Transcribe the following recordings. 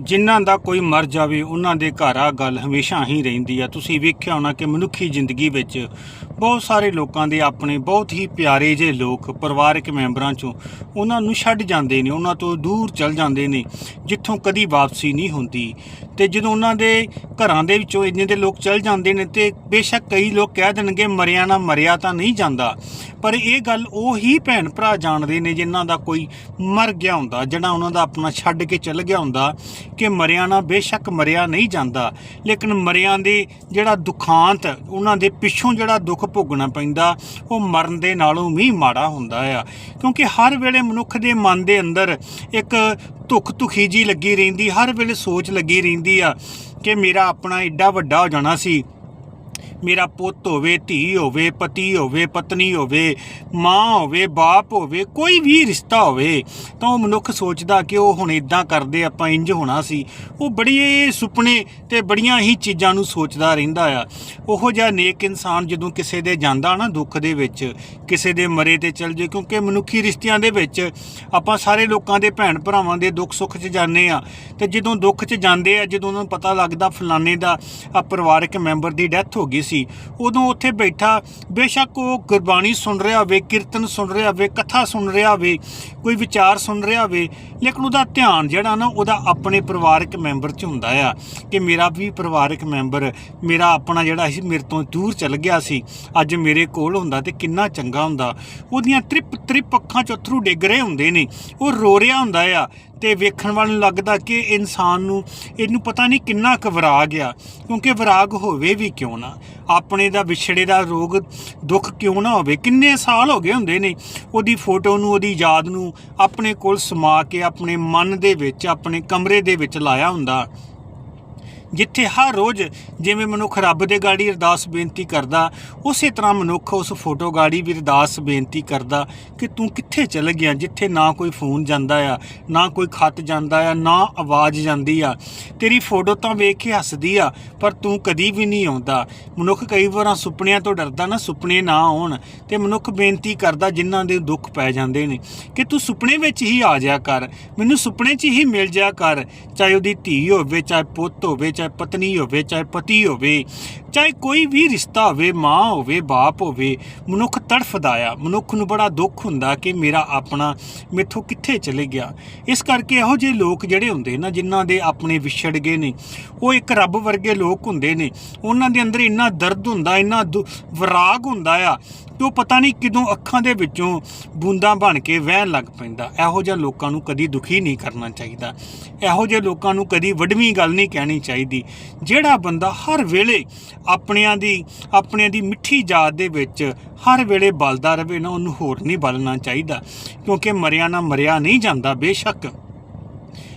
ਜਿਨ੍ਹਾਂ ਦਾ ਕੋਈ ਮਰ ਜਾਵੇ, ਉਹਨਾਂ ਦੇ ਘਰ ਆ ਗੱਲ ਹਮੇਸ਼ਾ ਹੀ ਰਹਿੰਦੀ ਆ। ਤੁਸੀਂ ਵੇਖਿਆ ਹੋਣਾ ਕਿ ਮਨੁੱਖੀ ਜ਼ਿੰਦਗੀ ਵਿੱਚ ਬਹੁਤ ਸਾਰੇ ਲੋਕਾਂ ਦੇ ਆਪਣੇ ਬਹੁਤ ਹੀ ਪਿਆਰੇ ਜੇ ਲੋਕ ਪਰਿਵਾਰਕ ਮੈਂਬਰਾਂ ਚੋਂ ਉਹਨਾਂ ਨੂੰ ਛੱਡ ਜਾਂਦੇ ਨੇ, ਉਹਨਾਂ ਤੋਂ ਦੂਰ ਚਲ ਜਾਂਦੇ ਨੇ, ਜਿੱਥੋਂ ਕਦੀ ਵਾਪਸੀ ਨਹੀਂ ਹੁੰਦੀ। ਤੇ ਜਦੋਂ ਉਹਨਾਂ ਦੇ ਘਰਾਂ ਦੇ ਵਿੱਚੋਂ ਇੰਨੇ ਦੇ ਲੋਕ ਚਲ ਜਾਂਦੇ ਨੇ ਤੇ ਬੇਸ਼ੱਕ ਕਈ ਲੋਕ ਕਹਿ ਦੇਣਗੇ ਮਰਿਆ ਨਾ ਮਰਿਆ ਤਾਂ ਨਹੀਂ ਜਾਂਦਾ। ਪਰ ਇਹ ਗੱਲ ਉਹ ਹੀ ਭੈਣ ਭਰਾ ਜਾਣਦੇ ਨੇ ਜਿਨ੍ਹਾਂ ਦਾ ਕੋਈ ਮਰ ਗਿਆ ਹੁੰਦਾ ਜਿਹੜਾ ਉਹਨਾਂ ਦਾ ਆਪਣਾ ਛੱਡ ਕੇ ਚਲ ਗਿਆ ਹੁੰਦਾ ਕਿ ਮਰਿਆ ਨਾ ਬੇਸ਼ੱਕ ਮਰਿਆ ਨਹੀਂ ਜਾਂਦਾ। ਲੇਕਿਨ ਮਰਿਆਂ ਦੇ ਜਿਹੜਾ ਦੁਖਾਂਤ, ਉਹਨਾਂ ਦੇ ਪਿੱਛੋਂ ਜਿਹੜਾ ਦੁੱਖ ਭੋਗਣਾ ਪੈਂਦਾ, ਉਹ ਮਰਨ ਦੇ ਨਾਲੋਂ ਵੀ ਮਾੜਾ ਹੁੰਦਾ ਆ। ਕਿਉਂਕਿ ਹਰ ਵੇਲੇ ਮਨੁੱਖ ਦੇ ਮਨ ਦੇ ਅੰਦਰ ਇੱਕ ਧੁੱਖ ਧੁਖੀ ਜੀ ਲੱਗੀ ਰਹਿੰਦੀ, ਹਰ ਵੇਲੇ ਸੋਚ ਲੱਗੀ ਰਹਿੰਦੀ ਆ ਕਿ ਮੇਰਾ ਆਪਣਾ ਏਡਾ ਵੱਡਾ ਹੋ ਜਾਣਾ ਸੀ। ਮੇਰਾ ਪੁੱਤ ਹੋਵੇ, ਧੀ ਹੋਵੇ, ਪਤੀ ਹੋਵੇ, ਪਤਨੀ ਹੋਵੇ, ਮਾਂ ਹੋਵੇ, ਬਾਪ ਹੋਵੇ, ਕੋਈ ਵੀ ਰਿਸ਼ਤਾ ਹੋਵੇ, ਤਾਂ ਉਹ ਮਨੁੱਖ ਸੋਚਦਾ ਕਿ ਉਹ ਹੁਣ ਇਦਾਂ ਕਰਦੇ, ਆਪਾਂ ਇੰਜ ਹੋਣਾ ਸੀ। ਉਹ ਬੜੀ ਸੁਪਨੇ ਤੇ ਬੜੀਆਂ ਹੀ ਚੀਜ਼ਾਂ ਨੂੰ ਸੋਚਦਾ ਰਹਿੰਦਾ ਆ। ਉਹੋ ਜਿਹਾ ਨੇਕ ਇਨਸਾਨ ਜਦੋਂ ਕਿਸੇ ਦੇ ਜਾਂਦਾ ਨਾ ਦੁੱਖ ਦੇ ਵਿੱਚ, ਕਿਸੇ ਦੇ ਮਰੇ ਤੇ ਚਲ ਜੇ, ਕਿਉਂਕਿ ਮਨੁੱਖੀ ਰਿਸ਼ਤਿਆਂ ਦੇ ਵਿੱਚ ਆਪਾਂ ਸਾਰੇ ਲੋਕਾਂ ਦੇ ਭੈਣ ਭਰਾਵਾਂ ਦੇ ਦੁੱਖ ਸੁੱਖ 'ਚ ਜਾਂਦੇ ਆ। ਤੇ ਜਦੋਂ ਦੁੱਖ 'ਚ ਜਾਂਦੇ ਆ, ਜਦੋਂ ਉਹਨਾਂ ਨੂੰ ਪਤਾ ਲੱਗਦਾ ਫਲਾਣੇ ਦਾ ਪਰਿਵਾਰਕ ਮੈਂਬਰ ਦੀ ਡੈਥ ਹੋ ਹੋ ਗਈ ਸੀ। ਉਦੋਂ ਉੱਥੇ ਬੈਠਾ, ਬੇਸ਼ੱਕ ਉਹ ਗੁਰਬਾਣੀ ਸੁਣ ਰਿਹਾ ਹੋਵੇ, ਕੀਰਤਨ ਸੁਣ ਰਿਹਾ ਹੋਵੇ, ਕਥਾ ਸੁਣ ਰਿਹਾ ਹੋਵੇ, ਕੋਈ ਵਿਚਾਰ ਸੁਣ ਰਿਹਾ ਹੋਵੇ, ਲੇਕਿਨ ਉਹਦਾ ਧਿਆਨ ਜਿਹੜਾ ਨਾ, ਉਹਦਾ ਆਪਣੇ ਪਰਿਵਾਰਕ ਮੈਂਬਰ 'ਚ ਹੁੰਦਾ ਆ ਕਿ ਮੇਰਾ ਵੀ ਪਰਿਵਾਰਕ ਮੈਂਬਰ, ਮੇਰਾ ਆਪਣਾ ਜਿਹੜਾ ਸੀ, ਮੇਰੇ ਤੋਂ ਦੂਰ ਚਲ ਗਿਆ ਸੀ। ਅੱਜ ਮੇਰੇ ਕੋਲ ਹੁੰਦਾ ਤੇ ਕਿੰਨਾ ਚੰਗਾ ਹੁੰਦਾ। ਉਹਦੀਆਂ ਤ੍ਰਿਪ ਤ੍ਰਿਪ ਅੱਖਾਂ 'ਚ ਅਥਰੂ ਡਿੱਗ ਰਹੇ ਹੁੰਦੇ ਨੇ। ਉਹ ਰੋ ਰਿਹਾ ਹੁੰਦਾ ਆ ਤੇ ਵੇਖਣ ਵਾਲੇ ਨੂੰ ਲੱਗਦਾ ਕਿ ਇਨਸਾਨ ਨੂੰ ਇਹਨੂੰ ਪਤਾ ਨਹੀਂ ਕਿੰਨਾ ਕੁ ਵਿਰਾਗ ਆ, ਕਿਉਂਕਿ ਵਿਰਾਗ ਹੋਵੇ ਵੀ ਕਿਉਂ ਨਾ, ਆਪਣੇ ਦਾ ਵਿਛੜੇ ਦਾ ਰੋਗ ਦੁੱਖ ਕਿਉਂ ਨਾ ਹੋਵੇ, ਕਿੰਨੇ ਸਾਲ ਹੋ ਗਏ ਹੁੰਦੇ ਨੇ, ਉਹਦੀ ਫੋਟੋ ਨੂੰ, ਉਹਦੀ ਯਾਦ ਨੂੰ ਆਪਣੇ ਕੋਲ ਸਮਾ ਕੇ ਆਪਣੇ ਮਨ ਦੇ ਵਿੱਚ, ਆਪਣੇ ਕਮਰੇ ਦੇ ਵਿੱਚ ਲਾਇਆ ਹੁੰਦਾ। ਜਿੱਥੇ ਹਰ ਰੋਜ਼ ਜਿਵੇਂ ਮਨੁੱਖ ਰੱਬ ਦੇ ਗਾੜੀ ਅਰਦਾਸ ਬੇਨਤੀ ਕਰਦਾ, ਉਸੇ ਤਰ੍ਹਾਂ ਮਨੁੱਖ ਉਸ ਫੋਟੋ ਗਾੜੀ ਵੀ ਅਰਦਾਸ ਬੇਨਤੀ ਕਰਦਾ ਕਿ ਤੂੰ ਕਿੱਥੇ ਚਲ ਗਿਆ, ਜਿੱਥੇ ਨਾ ਕੋਈ ਫੋਨ ਜਾਂਦਾ ਆ, ਨਾ ਕੋਈ ਖੱਤ ਜਾਂਦਾ ਆ, ਨਾ ਆਵਾਜ਼ ਜਾਂਦੀ ਆ। ਤੇਰੀ ਫੋਟੋ ਤਾਂ ਵੇਖ ਕੇ ਹੱਸਦੀ ਆ, ਪਰ ਤੂੰ ਕਦੀ ਵੀ ਨਹੀਂ ਆਉਂਦਾ। ਮਨੁੱਖ ਕਈ ਵਾਰਾਂ ਸੁਪਨਿਆਂ ਤੋਂ ਡਰਦਾ ਨਾ, ਸੁਪਨੇ ਨਾ ਆਉਣ ਤੇ ਮਨੁੱਖ ਬੇਨਤੀ ਕਰਦਾ ਜਿਨ੍ਹਾਂ ਦੇ ਦੁੱਖ ਪੈ ਜਾਂਦੇ ਨੇ ਕਿ ਤੂੰ ਸੁਪਨੇ ਵਿੱਚ ਹੀ ਆ ਜਾ ਕਰ, ਮੈਨੂੰ ਸੁਪਨੇ 'ਚ ਹੀ ਮਿਲ ਜਾ ਕਰ, ਚਾਹੇ ਉਹਦੀ ਧੀ ਹੋਵੇ, ਚਾਹੇ ਪੁੱਤ ਹੋਵੇ, ਚਾਹੇ ਪਤਨੀ ਹੋਵੇ, ਚਾਹੇ ਪਤੀ ਹੋਵੇ, ਚਾਹੇ ਕੋਈ ਵੀ ਰਿਸ਼ਤਾ ਹੋਵੇ, ਮਾਂ ਹੋਵੇ, ਬਾਪ ਹੋਵੇ, ਮਨੁੱਖ ਤੜਫਦਾ ਆ। ਮਨੁੱਖ ਨੂੰ ਬੜਾ ਦੁੱਖ ਹੁੰਦਾ ਕਿ ਮੇਰਾ ਆਪਣਾ ਮੇਥੋਂ ਕਿੱਥੇ ਚਲੇ ਗਿਆ। ਇਸ ਕਰਕੇ ਇਹੋ ਜਿਹੇ ਲੋਕ ਜਿਹੜੇ ਹੁੰਦੇ ਨਾ, ਜਿਨ੍ਹਾਂ ਦੇ ਆਪਣੇ ਵਿਛੜ ਗਏ ਨੇ, ਉਹ ਇੱਕ ਰੱਬ ਵਰਗੇ ਲੋਕ ਹੁੰਦੇ ਨੇ। ਉਹਨਾਂ ਦੇ ਅੰਦਰ ਇੰਨਾ ਦਰਦ ਹੁੰਦਾ, ਇੰਨਾ ਦੁ- ਵਿਰਾਗ ਹੁੰਦਾ ਆ ਕਿ ਉਹ ਪਤਾ ਨਹੀਂ ਕਿਦੋਂ ਅੱਖਾਂ ਦੇ ਵਿੱਚੋਂ ਬੂੰਦਾਂ ਬਣ ਕੇ ਵਹਿਣ ਲੱਗ ਪੈਂਦਾ। ਇਹੋ ਜਿਹੇ ਲੋਕਾਂ ਨੂੰ ਕਦੀ ਦੁਖੀ ਨਹੀਂ ਕਰਨਾ ਚਾਹੀਦਾ। ਇਹੋ ਜਿਹੇ ਲੋਕਾਂ ਨੂੰ ਕਦੀ ਵੱਡਵੀਂ ਗੱਲ ਨਹੀਂ ਕਹਿਣੀ ਚਾਹੀਦੀ। ਜਿਹੜਾ ਬੰਦਾ ਹਰ ਵੇਲੇ ਆਪਣਿਆਂ ਦੀ ਆਪਣਿਆਂ ਦੀ ਮਿੱਠੀ ਜਾਤ ਦੇ ਵਿੱਚ ਹਰ ਵੇਲੇ ਬਲਦਾ ਰਵੇ ਨਾ, ਉਹਨੂੰ ਹੋਰ ਨਹੀਂ ਬਲਣਾ ਚਾਹੀਦਾ। ਕਿਉਂਕਿ ਮਰਿਆ ਨਾ ਮਰਿਆ ਨਹੀਂ ਜਾਂਦਾ, ਬੇਸ਼ੱਕ।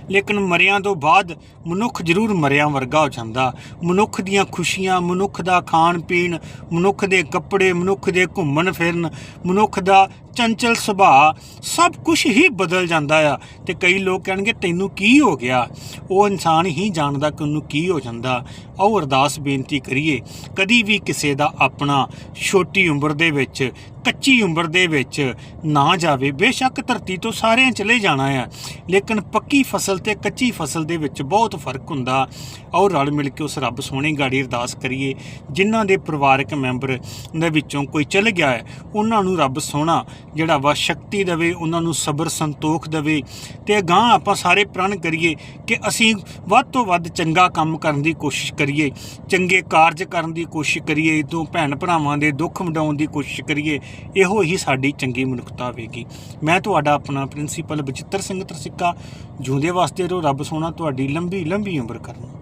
ਲੇਕਿਨ ਮਰਿਆਂ ਤੋਂ ਬਾਅਦ ਮਨੁੱਖ ਜ਼ਰੂਰ ਮਰਿਆਂ ਵਰਗਾ ਹੋ ਜਾਂਦਾ। ਮਨੁੱਖ ਦੀਆਂ ਖੁਸ਼ੀਆਂ, ਮਨੁੱਖ ਦਾ ਖਾਣ ਪੀਣ ਮਨੁੱਖ ਦੇ ਕੱਪੜੇ, ਮਨੁੱਖ ਦੇ ਘੁੰਮਣ ਫਿਰਨ ਮਨੁੱਖ ਦਾ ਚੰਚਲ ਸੁਭਾਅ ਸਭ ਕੁਝ ਹੀ ਬਦਲ ਜਾਂਦਾ ਆ ਤੇ ਕਈ ਲੋਕ ਕਹਿਣਗੇ, ਤੈਨੂੰ ਕੀ ਹੋ ਗਿਆ? ਉਹ ਇਨਸਾਨ ਹੀ ਜਾਣਦਾ ਕਿ ਉਹਨੂੰ ਕੀ ਹੋ ਜਾਂਦਾ। ਆਓ ਅਰਦਾਸ ਬੇਨਤੀ ਕਰੀਏ, ਕਦੀ ਵੀ ਕਿਸੇ ਦਾ ਆਪਣਾ ਛੋਟੀ ਉਮਰ ਦੇ ਵਿੱਚ ਕੱਚੀ ਉਮਰ ਦੇ ਵਿੱਚ ਨਾ ਜਾਵੇ, ਬੇਸ਼ੱਕ ਧਰਤੀ ਤੋਂ ਸਾਰਿਆਂ ਚਲੇ ਜਾਣਾ ਆ, ਲੇਕਿਨ ਪੱਕੀ ਫਸਲ ਤੇ ਕੱਚੀ ਫਸਲ ਦੇ ਵਿੱਚ ਬਹੁਤ ਫ਼ਰਕ ਹੁੰਦਾ। ਆਓ ਰਲ ਮਿਲ ਕੇ ਉਸ ਰੱਬ ਸੋਹਣੀ ਗਾੜੀ ਅਰਦਾਸ ਕਰੀਏ, ਜਿਨ੍ਹਾਂ ਦੇ ਪਰਿਵਾਰਕ ਮੈਂਬਰ ਦੇ ਵਿੱਚੋਂ ਕੋਈ ਚਲ ਗਿਆ ਹੈ, ਉਹਨਾਂ ਨੂੰ ਰੱਬ ਸੋਹਣਾ ਜਿਹੜਾ ਵਾ ਸ਼ਕਤੀ ਦੇਵੇ, ਉਹਨਾਂ ਨੂੰ ਸਬਰ ਸੰਤੋਖ ਦੇਵੇ। ਤੇ ਅਗਾਂਹ ਆਪਾਂ ਸਾਰੇ ਪ੍ਰਣ ਕਰੀਏ ਕਿ ਅਸੀਂ ਵੱਧ ਤੋਂ ਵੱਧ ਚੰਗਾ ਕੰਮ ਕਰਨ ਦੀ ਕੋਸ਼ਿਸ਼ ਕਰੀਏ, ਚੰਗੇ ਕਾਰਜ ਕਰਨ ਦੀ ਕੋਸ਼ਿਸ਼ ਕਰੀਏ ਤੋਂ ਭੈਣ ਭਰਾਵਾਂ ਦੇ ਦੁੱਖ ਵਡਾਉਣ ਦੀ ਕੋਸ਼ਿਸ਼ ਕਰੀਏ ਇਹੋ ਹੀ ਸਾਡੀ ਚੰਗੀ ਮਨੁੱਖਤਾ ਹੋਵੇਗੀ। ਮੈਂ ਤੁਹਾਡਾ ਆਪਣਾ ਪ੍ਰਿੰਸੀਪਲ ਬਚਿੱਤਰ ਸਿੰਘ ਤਰਸਿੱਕਾ ਜੂੰਦੇ ਵਾਸਤੇ ਰੋ ਰੱਬ ਸੋਹਣਾ ਤੁਹਾਡੀ ਲੰਬੀ ਲੰਬੀ ਉਮਰ ਕਰਨ।